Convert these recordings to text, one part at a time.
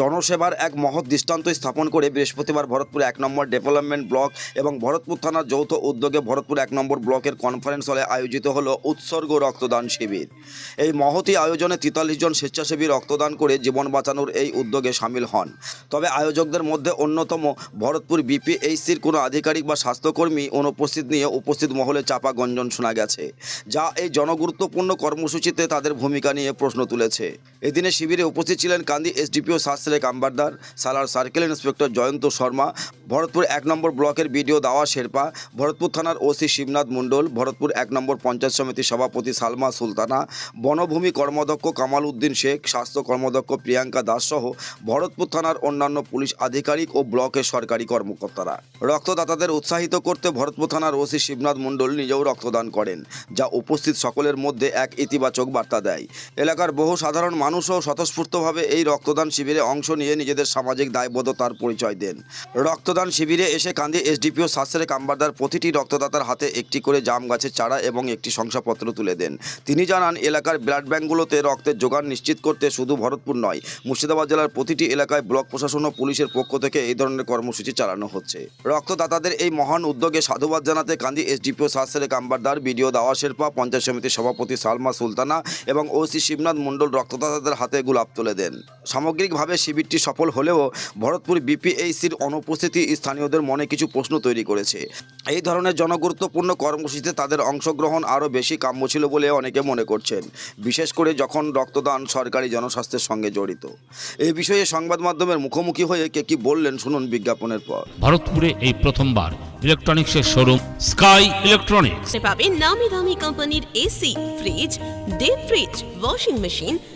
জনসেবার এক মহৎ দৃষ্টান্ত স্থাপন করে বৃহস্পতিবার ভরতপুর এক নম্বর ডেভেলপমেন্ট ব্লক এবং ভরতপুর থানার যৌথ উদ্যোগে ভরতপুর এক নম্বর ব্লকের কনফারেন্স হলে আয়োজিত হলো উৎসর্গ রক্তদান শিবির। এই মহতি আয়োজনে তেতাল্লিশ জন স্বেচ্ছাসেবী রক্তদান করে জীবন বাঁচানোর এই উদ্যোগে সামিল হন। তবে আয়োজকদের মধ্যে অন্যতম ভরতপুর বিপিএইচসির কোনো আধিকারিক বা স্বাস্থ্যকর্মী অনুপস্থিত নিয়ে উপস্থিত মহলে চাপা গঞ্জন শোনা গেছে, যা এই জনগুরুত্বপূর্ণ কর্মসূচিতে তাদের ভূমিকা নিয়ে প্রশ্ন তুলেছে। এদিনে শিবিরে উপস্থিত ছিলেন কান্দি এসডিপিও শাস্ত্রেক আম্বারদার সালার সার্কেল ইন্সপেক্টর জয়ন্ত শর্মা, ভরতপুর এক নম্বর ব্লকের বিডিও দাওয়া শেরপা, ভরতপুর থানার ওসি শিবনাথ মণ্ডল, ভরতপুর এক নম্বর পঞ্চায়েত সমিতির সভাপতি সালমা সুলতানা, বনভূমি কর্মদক্ষ কামাল উদ্দিন শেখ, স্বাস্থ্য কর্মদক্ষ প্রিয়াঙ্কা দাস সহ ভরতপুর থানার অন্যান্য পুলিশ আধিকারিক ও ব্লকের সরকারি কর্মকর্তারা। রক্তদাতাদের উৎসাহিত করতে ভরতপুর থানার ওসি শিবনাথ মণ্ডল নিজেও রক্তদান করেন, যা উপস্থিত সকলের মধ্যে এক ইতিবাচক বার্তা দেয়। এলাকার বহু সাধারণ মানুষও স্বতঃস্ফূর্তভাবে এই রক্তদান শিবিরে অংশ নিয়ে নিজেদের সামাজিক দায়বদ্ধতার পরিচয় দেন। রক্তদান শিবিরে এসে কান্দি এসডিপিও শাস্ত্রে কাম্বারদার প্রতিটি রক্তদাতার হাতে একটি করে জাম গাছের চারা এবং একটি শংসাপত্র তুলে দেন। তিনি জানান, এলাকার ব্লাড ব্যাঙ্কগুলোতে রক্তের যোগান নিশ্চিত করতে শুধু ভরতপুর নয়, মুর্শিদাবাদ জেলার প্রতিটি এলাকায় ব্লক প্রশাসন ও পুলিশের পক্ষ থেকে এই ধরনের কর্মসূচি চালানো হচ্ছে। রক্তদাতাদের এই মহান উদ্যোগে সাধুবাদ জানাতে কান্দি এসডিপিও শাস্ত্রে কাম্বারদার বিডিও দাওয়া শেরপা পঞ্চায়েত সমিতির সভাপতি সালমা সুলতানা এবং ওসি শিবনাথ মণ্ডল রক্তদাতাদের হাতে গোলাপ তুলে দেন। সামগ্রিকভাবে শিবিরটি সফল হলেও ভরতপুর বিপিএইসির অনুপস্থিতি স্থানীয়দের মনে কিছু প্রশ্ন তৈরি করেছে। এই ধরনের জনগুরুত্বপূর্ণ কর্মসূচিতে তাদের অংশগ্রহণ আরও বেশি কাম্য ছিল বলে অনেকে মনে করছেন বিশেষ করে যখন রক্তদান সরকারি জনস্বাস্থ্যের সঙ্গে জড়িত। এই বিষয়ে সংবাদ মাধ্যমের মুখোমুখি হয়ে কে কি বললেন শুনুন বিজ্ঞাপনের পর। ভরতপুরে এই প্রথমবার ইলেকট্রনিক্সের শোরুম স্কাই ইলেকট্রনিক্স। পাবেন নামি দামি কোম্পানির AC fridge deep fridge washing machine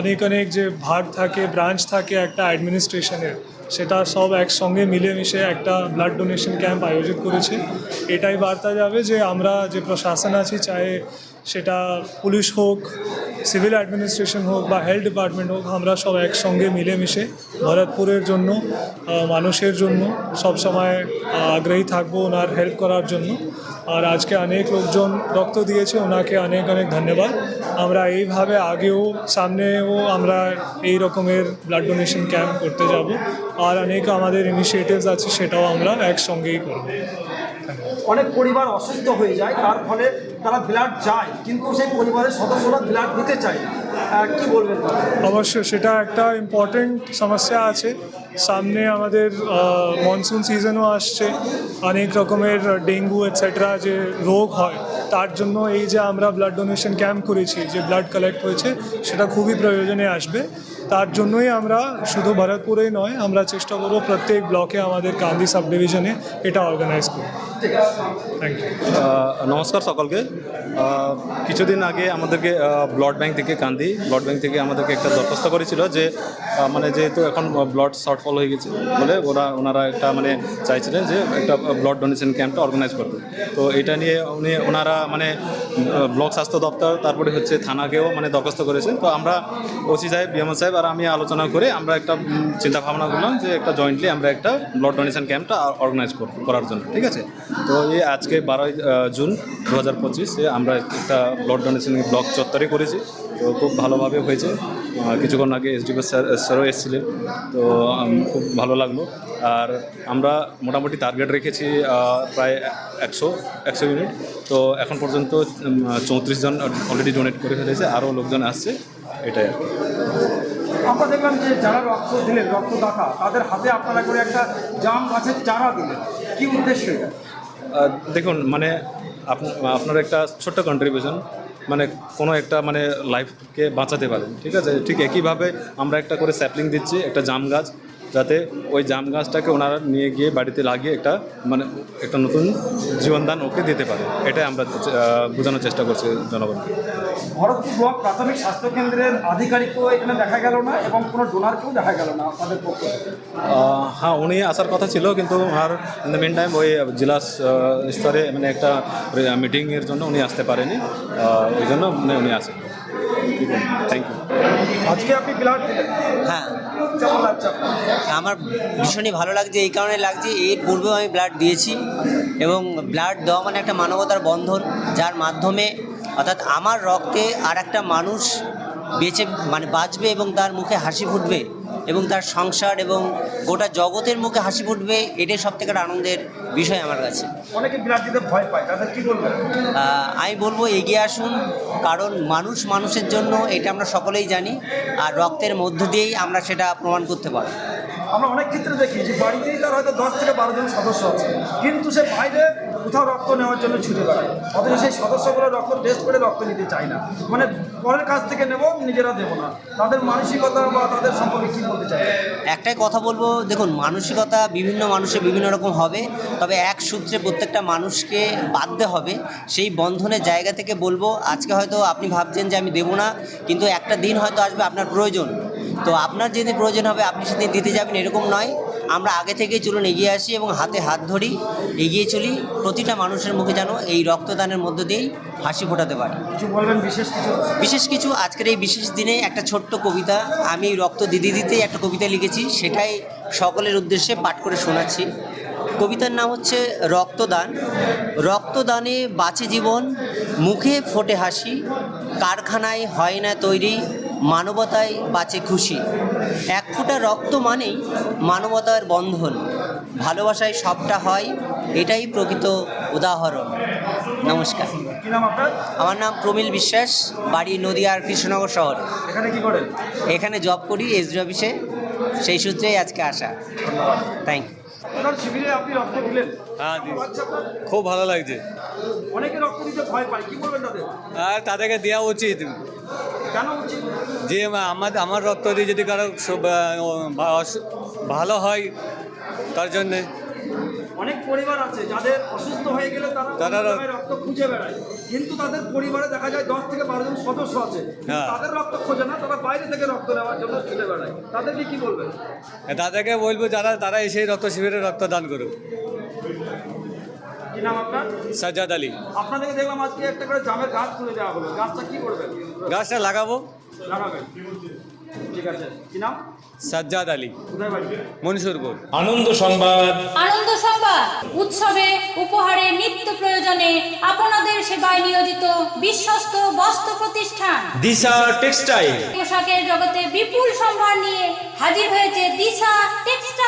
অনেক অনেক যে ভাগ থাকে ব্রাঞ্চ থাকে একটা অ্যাডমিনিস্ট্রেশনের সেটা সব একসঙ্গে মিলেমিশে একটা ব্লাড ডোনেশন ক্যাম্প আয়োজিত করেছে। এটাই বার্তা যাবে যে আমরা যে প্রশাসন আছি চাहे সেটা পুলিশ হোক সিভিল অ্যাডমিনিস্ট্রেশন হোক বা হেলথ ডিপার্টমেন্ট হোক, আমরা সব একসঙ্গে মিলেমিশে ভরতপুরের জন্য মানুষের জন্য সব সময় আগ্রহী থাকব ওনার হেল্প করার জন্য। আর আজকে অনেক লোকজন রক্ত দিয়েছে, ওনাকে অনেক অনেক ধন্যবাদ। আমরা এইভাবে আগেও, সামনেও আমরা এই রকমের ব্লাড ডোনেশন ক্যাম্প করতে যাব। আর অনেক আমাদের ইনিশিয়েটিভস আছে, সেটাও আমরা একসঙ্গেই করব। অনেক পরিবার অসুস্থ হয়ে যায়, তার ফলে তারা ব্লাড চায়, কিন্তু সেই পরিবারের সদস্যরা ব্লাড দিতে চায় তারা? অবশ্যই, সেটা একটা ইম্পর্টেন্ট সমস্যা আছে সামনে আমাদের মনসুন সিজনও আসছে, অনেক রকমের ডেঙ্গু এটসেট্রা যে রোগ হয়, তার জন্য এই যে আমরা ব্লাড ডোনেশন ক্যাম্প করেছি, যে ব্লাড কালেক্ট হয়েছে, সেটা খুবই প্রয়োজনে আসবে তার জন্যই আমরা শুধু ভরতপুরেই নয়, আমরা চেষ্টা করব প্রত্যেক ব্লকে আমাদের কান্দি সাব ডিভিশনে এটা অর্গানাইজ করব থ্যাংক ইউ নমস্কার সকলকে। কিছুদিন আগে আমাদেরকে ব্লাড ব্যাংক থেকে কান্দি ব্লাড ব্যাংক থেকে আমাদেরকে একটা দরখাস্ত করেছিল যে মানে যেহেতু এখন ব্লাড শর্টফল হয়ে গেছে বলে ওরা, ওনারা একটা মানে চাইছিলেন যে একটা ব্লাড ডোনেশন ক্যাম্পটা অর্গানাইজ করতে। তো এটা নিয়ে উনি, ওনারা মানে ব্লক স্বাস্থ্য দপ্তর, তারপরে হচ্ছে থানাকেও মানে দরখাস্ত করেছেন তো আমরা ওসি সাহেব বিএমও সাহেব আর আমি আলোচনা করে আমরা একটা চিন্তা ভাবনা করলাম যে একটা জয়েন্টলি আমরা একটা ব্লাড ডোনেশন ক্যাম্পটা অর্গানাইজ করার জন্য, ঠিক আছে? তো এই আজকে বারোই জুন দু হাজার পঁচিশে আমরা একটা ব্লাড ডোনেশন ব্লক চত্বরে করেছি। তো খুব ভালোভাবে হয়েছে। কিছুক্ষণ আগে এসডিপো স্যার, স্যারও এসেছিলেন। তো খুব ভালো লাগল। আর আমরা মোটামুটি টার্গেট রেখেছি প্রায় একশো একশো ইউনিট তো এখন পর্যন্ত চৌত্রিশ জন অলরেডি ডোনেট করে ফেলেছে। আরও লোকজন আসছে। এটাই আর কি। আমরা দেখলাম যে যারা রক্ত দিলেন, রক্তদাতা, তাদের হাতে আপনারা করে একটা জাম গাছের চারা দিলেন। কি উদ্দেশ্য এটা? দেখুন মানে আপনার একটা ছোট্ট কন্ট্রিবিউশন মানে কোনো একটা মানে লাইফকে বাঁচাতে পারেন, ঠিক আছে? ঠিক একইভাবে আমরা একটা করে স্যাপলিং দিচ্ছি, একটা জাম গাছ। যাতে ওই জাম গাছটাকে ওনারা নিয়ে গিয়ে বাড়িতে লাগিয়ে একটা মানে একটা নতুন জীবনদান ওকে দিতে পারে। এটাই আমরা বোঝানোর চেষ্টা করছি জনগণকে। ভরতপুর ব্লক প্রাথমিক স্বাস্থ্য কেন্দ্রের আধিকারিকও এখানে দেখা গেল না এবং কোনো ডোনারকেও দেখা গেল না আপনাদের পক্ষ হ্যাঁ উনি আসার কথা ছিল কিন্তু আর ইন দ্য মেন টাইম ওই জেলা স্তরে মানে একটা মিটিংয়ের জন্য উনি আসতে পারেনি। ওই জন্য মানে উনি আসেন থ্যাংক ইউ আজকে আপনি ব্লাড হ্যাঁ। কেমন লাগছে আমার ভীষণই ভালো লাগছে এই কারণে লাগছে এর পূর্বেও আমি ব্লাড দিয়েছি এবং ব্লাড দেওয়া মানে একটা মানবতার বন্ধন যার মাধ্যমে অর্থাৎ আমার রক্তে আর একটা মানুষ বেঁচে মানে বাঁচবে এবং তার মুখে হাসি ফুটবে এবং তার সংসার এবং গোটা জগতের মুখে হাসি ফুটবে এটাই সব থেকে আনন্দের বিষয় আমার কাছে। অনেকে ভয় পায় তাদের কি বলবেন? আমি বলব এগিয়ে আসুন কারণ মানুষ মানুষের জন্য এটা আমরা সকলেই জানি আর রক্তের মধ্য দিয়েই আমরা সেটা প্রমাণ করতে পারি। আমরা অনেক ক্ষেত্রে দেখি যে বাড়িতেই তার হয়তো দশ থেকে বারো জন সদস্য আছে কিন্তু সে বাইরে কোথাও রক্ত নেওয়ার জন্য ছুটে বেড়ায়। অথচ সেই সদস্যগুলো রক্ত টেস্ট করে রক্ত নিতে চায় না। মানে পরের কাছ থেকে নেব, নিজেরা দেবো না। তাদের মানসিকতা বা তাদের সম্পর্কে কী বলতে চাই একটাই কথা বলব, দেখুন, মানসিকতা বিভিন্ন মানুষের বিভিন্ন রকম হবে, তবে এক সূত্রে প্রত্যেকটা মানুষকে বাঁধতে হবে। সেই বন্ধনের জায়গা থেকে বলব, আজকে হয়তো আপনি ভাবছেন যে আমি দেবো না, কিন্তু একটা দিন হয়তো আসবে আপনার প্রয়োজন। তো আপনার যেদিন প্রয়োজন হবে, আপনি সেদিন দিতে যাবেন, এরকম নয়। আমরা আগে থেকেই চলুন এগিয়ে আসি এবং হাতে হাত ধরি এগিয়ে চলি। প্রতিটা মানুষের মুখে যেন এই রক্তদানের মধ্য দিয়েই হাসি ফোটাতে পারি। কিছু বলবেন? বিশেষ কিছু? বিশেষ কিছু? আজকের এই বিশেষ দিনে একটা ছোট্ট কবিতা আমি রক্ত দিদি দিতেই একটা কবিতা লিখেছি সেটাই সকলের উদ্দেশ্যে পাঠ করে শোনাচ্ছি। কবিতার নাম হচ্ছে রক্তদান। রক্তদানে বাঁচে জীবন মুখে ফোটে হাসি কারখানায় হয় না তৈরি মানবতায় বাঁচে খুশি। এক ফোঁটা রক্ত মানেই মানবতার বন্ধন। ভালোবাসায় সবটা হয় এটাই প্রকৃত উদাহরণ। নমস্কার। কি নাম আপনার? আমার নাম প্রমিল বিশ্বাস বাড়ি নদিয়ার কৃষ্ণনগর শহর। এখানে কি করেন? এখানে জব করি এসডি অফিসে সেই সূত্রেই আজকে আসা। থ্যাংক ইউ আপনার শিবিরে আপনি রক্ত দিলেন? হ্যাঁ দিদি। আচ্ছা আপনার খুব ভালো লাগছে। অনেকে রক্ত দিতে ভয় পায় কি বলবেন তাদের? আর তাদেরকে দেওয়া উচিত। কেন উচিত? যে আমার আমার রক্ত দিয়ে যদি কারও ভালো হয় তার জন্যে। অনেক পরিবার আছে যাদের অসুস্থ হয়ে গেলে তারা রক্ত খুঁজে বেড়ায়। কিন্তু তাদের পরিবারে দেখা যায় দশ থেকে বারো জন সদস্য আছে। হ্যাঁ। তাদের রক্ত খোঁজে না তারা বাইরে থেকে রক্ত নেওয়ার জন্য ছুটে বেড়ায়। তাদেরকে কি বলবেন? তাদেরকে বলব যারা তারা এসে রক্ত শিবিরে রক্তদান করুক। কি নাম আপনার? সাজ্জাদ আলী। আপনাদেরকে দেখলাম আজকে একটা করে জামের গাছ তুলে দেওয়া হলো। গাছটা কি করবেন? গাছটা লাগাবো। ঠিক আছে। কি নাম? সাজ্জাদ আলী। মনসুরপুর। আনন্দ সংবাদ। আনন্দ সংবাদ। উৎসবে উপহারে নিত্য প্রয়োজনে আপনাদের সেবায় নিয়োজিত বিশ্বস্ত বস্ত্র প্রতিষ্ঠান। দিশা টেক্সটাইল। পোশাকের জগতে বিপুল সম্ভার নিয়ে হাজির হয়েছে দিশা টেক্সটাইল।